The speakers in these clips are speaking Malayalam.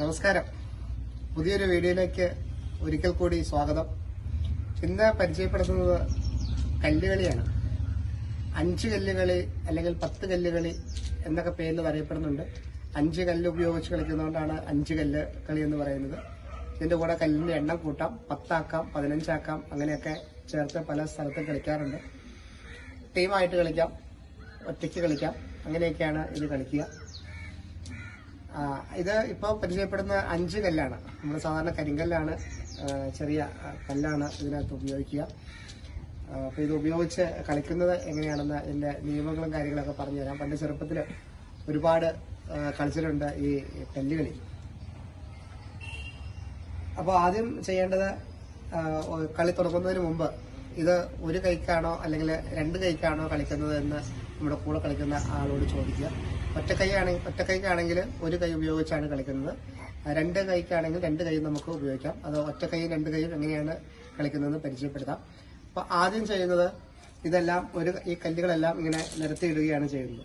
നമസ്കാരം. പുതിയൊരു വീഡിയോയിലേക്ക് ഒരിക്കൽ കൂടി സ്വാഗതം. ഇന്ന് പരിചയപ്പെടുത്തുന്നത് കല്ലുകളിയാണ്. അഞ്ച് കല്ലുകളി അല്ലെങ്കിൽ പത്ത് കല്ലുകളി എന്നൊക്കെ പേരിൽ അറിയപ്പെടുന്നുണ്ട് അഞ്ച് കല്ല് ഉപയോഗിച്ച് കളിക്കുന്നതുകൊണ്ടാണ് അഞ്ച് കല്ല് കളി എന്ന് പറയുന്നത്. ഇതിന്റെ കൂടെ കല്ലിന്റെ എണ്ണം കൂട്ടാം. പത്താക്കാം പതിനഞ്ചാക്കാം അങ്ങനെയൊക്കെ ചേർത്ത് പല സ്ഥലത്തും കളിക്കാറുണ്ട്. ടീമായിട്ട് കളിക്കാം ഒറ്റയ്ക്ക് കളിക്കാം അങ്ങനെയൊക്കെയാണ് ഇത് കളിക്കുക. ഇത് ഇപ്പോൾ പരിചയപ്പെടുന്ന അഞ്ച് കല്ലാണ്. നമ്മൾ സാധാരണ കരിങ്കല്ലാണ് ചെറിയ കല്ലാണ് ഇതിനകത്ത് ഉപയോഗിക്കുക. അപ്പോൾ ഇത് ഉപയോഗിച്ച് കളിക്കുന്നത് എങ്ങനെയാണെന്ന് ഇതിന്റെ നിയമങ്ങളും കാര്യങ്ങളൊക്കെ പറഞ്ഞു തരാം. പണ്ട് ചെറുപ്പത്തിൽ ഒരുപാട് കളിച്ചിട്ടുണ്ട് ഈ കല്ലുകളി അപ്പോൾ ആദ്യം ചെയ്യേണ്ടത് കളി തുടങ്ങുന്നതിന് മുമ്പ് ഇത് ഒരു കൈക്കാണോ അല്ലെങ്കിൽ രണ്ട് കൈക്കാണോ കളിക്കുന്നത് എന്ന് നമ്മുടെ കൂടെ കളിക്കുന്ന ആളോട് ചോദിക്കുക. ഒറ്റ ഒറ്റക്കൈക്കാണെങ്കിൽ ഒറ്റ കൈക്കാണെങ്കിൽ ഒരു കൈ ഉപയോഗിച്ചാണ് കളിക്കുന്നത്. രണ്ട് കൈക്കാണെങ്കിൽ രണ്ട് കൈയും നമുക്ക് ഉപയോഗിക്കാം. അത് ഒറ്റ കൈ രണ്ട് കൈയും എങ്ങനെയാണ് കളിക്കുന്നതെന്ന് പരിചയപ്പെടുത്താം. അപ്പോൾ ആദ്യം ചെയ്യുന്നത് ഇതെല്ലാം ഒരു ഈ കല്ലുകളെല്ലാം ഇങ്ങനെ നിരത്തിയിടുകയാണ് ചെയ്യുന്നത്.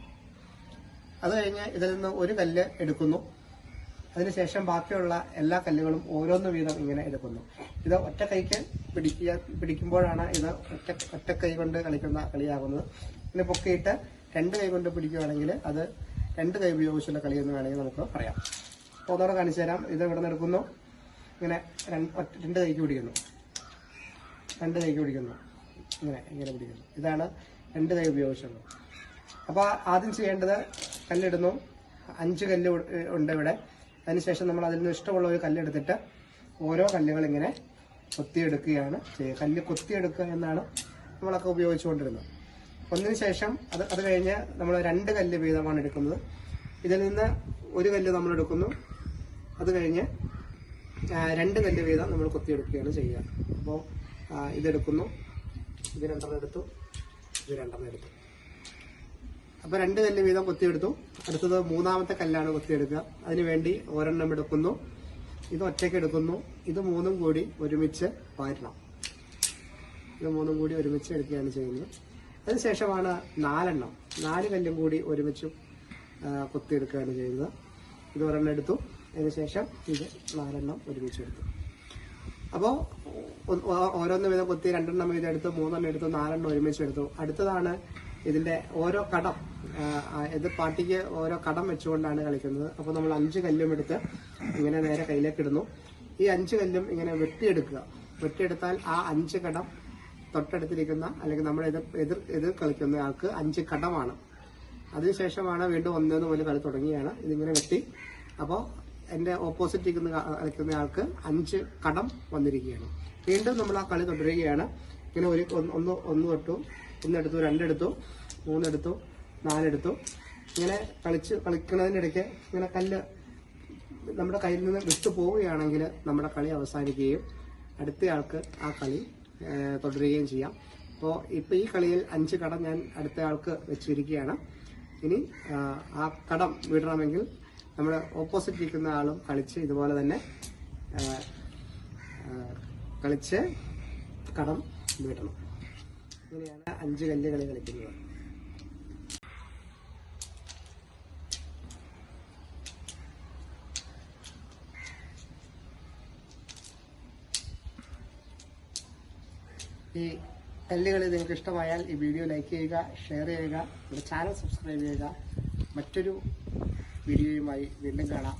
അത് കഴിഞ്ഞ് ഇതിൽ നിന്ന് ഒരു കല്ല് എടുക്കുന്നു. അതിനുശേഷം ബാക്കിയുള്ള എല്ലാ കല്ലുകളും ഓരോന്ന് വീതം ഇങ്ങനെ എടുക്കുന്നു. ഇത് ഒറ്റ കൈക്ക് പിടിക്കുക പിടിക്കുമ്പോഴാണ് ഇത് ഒറ്റ ഒറ്റ കൈ കൊണ്ട് കളിക്കുന്ന കളിയാകുന്നത്. പിന്നെ പൊക്കിയിട്ട് രണ്ട് കൈ കൊണ്ട് പിടിക്കുകയാണെങ്കിൽ അത് രണ്ട് കൈ ഉപയോഗിച്ചുള്ള കളി എന്ന് വേണമെങ്കിൽ നമുക്ക് പറയാം. അപ്പോൾ അതോടെ കാണിച്ചു തരാം. ഇത് ഇവിടെ നിന്ന് ഇങ്ങനെ രണ്ട് കൈക്ക് പിടിക്കുന്നു. രണ്ട് കൈക്ക് പിടിക്കുന്നു. ഇങ്ങനെ ഇങ്ങനെ പിടിക്കുന്നു. ഇതാണ് രണ്ട് കൈ ഉപയോഗിച്ചുള്ളത്. അപ്പോൾ ആദ്യം ചെയ്യേണ്ടത് കല്ലിടുന്നു. അഞ്ച് കല്ല് ഉണ്ട് ഇവിടെ. അതിനുശേഷം നമ്മൾ അതിൽ നിന്ന് ഇഷ്ടമുള്ള ഒരു കല്ലെടുത്തിട്ട് ഓരോ കല്ലുകൾ ഇങ്ങനെ കൊത്തിയെടുക്കുകയാണ് ചെയ്യുക. കല്ല് കൊത്തിയെടുക്കുക എന്നാണ് നമ്മളൊക്കെ ഉപയോഗിച്ചുകൊണ്ടിരുന്നത്. ഒന്നിനു ശേഷം അത് അത് കഴിഞ്ഞ് നമ്മൾ രണ്ട് കല്ല് വീതമാണ് എടുക്കുന്നത്. ഇതിൽ നിന്ന് ഒരു കല്ല് നമ്മൾ എടുക്കുന്നു. അത് കഴിഞ്ഞ് രണ്ട് കല്ല് വീതം നമ്മൾ കൊത്തിയെടുക്കുകയാണ് ചെയ്യുക. അപ്പോൾ ഇതെടുക്കുന്നു. ഇത് രണ്ടെണ്ണം എടുത്തു. ഇത് രണ്ടെണ്ണം എടുത്തു. അപ്പോൾ രണ്ട് കല്ല് വീതം കൊത്തിയെടുത്തു. അടുത്തത് മൂന്നാമത്തെ കല്ലാണ് കൊത്തിയെടുക്കുക. അതിന് വേണ്ടി ഒരെണ്ണം എടുക്കുന്നു. ഇത് ഒറ്റയ്ക്ക് എടുക്കുന്നു. ഇത് മൂന്നും കൂടി ഒരുമിച്ച് വാരണം ഇത് മൂന്നും കൂടി ഒരുമിച്ച് എടുക്കുകയാണ് ചെയ്യുന്നത്. അതിനുശേഷമാണ് നാലെണ്ണം. നാല് കല്ലും കൂടി ഒരുമിച്ച് കൊത്തിയെടുക്കുകയാണ് ചെയ്യുന്നത്. ഇത് ഒരെണ്ണം എടുത്തു. അതിനുശേഷം ഇത് നാലെണ്ണം ഒരുമിച്ച് എടുത്തു. അപ്പോൾ ഓരോന്ന് വീതം കൊത്തി രണ്ടെണ്ണം വീതം എടുത്തു മൂന്നെണ്ണം എടുത്തു നാലെണ്ണം ഒരുമിച്ച് എടുത്തു. അടുത്തതാണ് ഇതിന്റെ ഓരോ കടം. ഇത് പാട്ടിക്ക് ഓരോ കടം വെച്ചുകൊണ്ടാണ് കളിക്കുന്നത്. അപ്പോൾ നമ്മൾ അഞ്ച് കല്ലും എടുത്ത് ഇങ്ങനെ നേരെ കയ്യിലേക്ക് ഇടുന്നു. ഈ അഞ്ച് കല്ലും ഇങ്ങനെ വെട്ടിയെടുക്കുക. വെട്ടിയെടുത്താൽ ആ അഞ്ച് കടം തൊട്ടടുത്തിരിക്കുന്ന അല്ലെങ്കിൽ നമ്മൾ എതിർ എതിർ എതിർ കളിക്കുന്ന ആൾക്ക് അഞ്ച് കടമാണ്. അതിനുശേഷമാണ് വീണ്ടും ഒന്നേന്ന് പോലെ കളി തുടങ്ങിയാണ് ഇതിങ്ങനെ വെട്ടി. അപ്പോൾ എന്റെ ഓപ്പോസിറ്റ് ഇരിക്കുന്ന കളിക്കുന്ന ആൾക്ക് അഞ്ച് കടം വന്നിരിക്കുകയാണ്. വീണ്ടും നമ്മൾ ആ കളി തുടരുകയാണ്. ഇങ്ങനെ ഒരു ഒന്ന് ഒന്ന് തൊട്ടു ഒന്നെടുത്തു രണ്ടെടുത്തു മൂന്നെടുത്തു നാലെടുത്തു ഇങ്ങനെ കളിച്ച് കളിക്കുന്നതിനിടയ്ക്ക് ഇങ്ങനെ കല്ല് നമ്മുടെ കയ്യിൽ നിന്ന് വിട്ടു പോവുകയാണെങ്കിൽ നമ്മുടെ കളി അവസാനിക്കുകയും അടുത്തയാൾക്ക് ആ കളി തുടരുകയും ചെയ്യാം. അപ്പോൾ ഇപ്പോൾ ഈ കളിയിൽ അഞ്ച് കടം ഞാൻ അടുത്ത ആൾക്ക് വെച്ചിരിക്കുകയാണ്. ഇനി ആ, കടം വിടണമെങ്കിൽ നമ്മുടെ ഓപ്പോസിറ്റ് ഇരിക്കുന്ന ആളും കളിച്ച് ഇതുപോലെ തന്നെ കളിച്ച് കടം വീട്ടണം ഇങ്ങനെയാണ് അഞ്ച് കല്ല് കളി കളിക്കുന്നത്. ഈ കല്ലുകളി നിങ്ങൾക്ക് ഇഷ്ടമായാൽ ഈ വീഡിയോ ലൈക്ക് ചെയ്യുക ഷെയർ ചെയ്യുക നമ്മുടെ ചാനൽ സബ്സ്ക്രൈബ് ചെയ്യുക. മറ്റൊരു വീഡിയോയുമായി വീണ്ടും കാണാം.